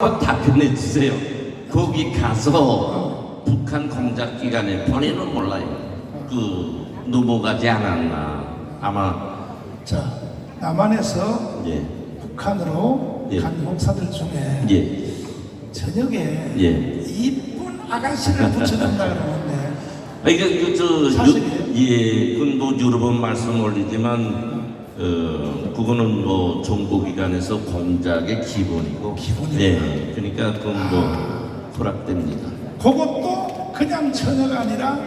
한번 답변해 주세요. 거기 가서 북한 공작 기간에 본인은 몰라요. 그 넘어가지 않았나 아마 자, 남한에서 예 북한으로 예. 간 목사들 중에 예. 저녁에 예. 이쁜 아가씨를 붙여준다 그러는데 아, 이게 그저? 예, 그건 뭐 여러 번 말씀 올리지만 어 그거는 뭐 정보기관에서 공작의 기본이고 기본이요? 예, 그러니까 그건 뭐 허락됩니다. 그것도 그냥 처녀가 아니라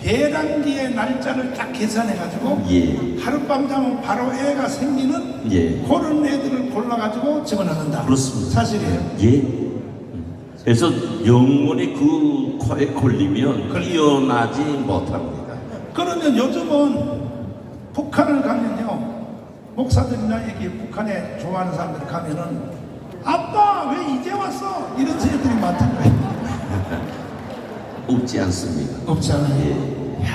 배란기의 날짜를 딱 계산해가지고 예, 하룻밤 자면 바로 애가 생기는 예. 그런 애들을 골라가지고 집어넣는다. 그렇습니다. 사실이에요. 예. 그래서 영원히 그 코에 걸리면 깨어나지 못합니다. 그러면 요즘은 목사들이나 여기 북한에 좋아하는 사람들 가면은 아빠 왜 이제 왔어 이런 애들이 많단 거예요 없지 않습니다. 없지 않아요 예.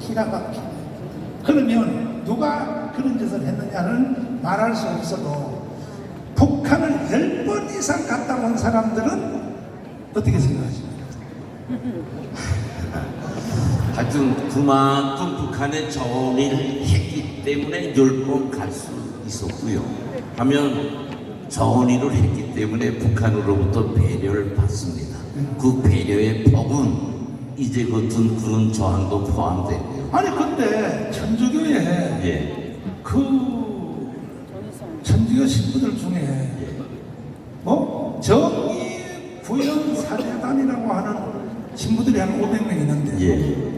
기가 막히네 그러면 누가 그런 짓을 했느냐는 말할 수 없어도 북한을 열번 이상 갔다 온 사람들은 어떻게 생각하십니까? 하여튼 그만큼 좋은 일 때문에 열번 갈 수 있었고요. 하면 일을 했기 때문에 북한으로부터 배려를 받습니다. 그 배려의 복은 이제 같은 그런 저항도 포함되고요. 아니 근데 천주교에 예. 그 천주교 신부들 중에 뭐 정의 구현 사제단이라고 하는 신부들이 한 500명 있는데 예.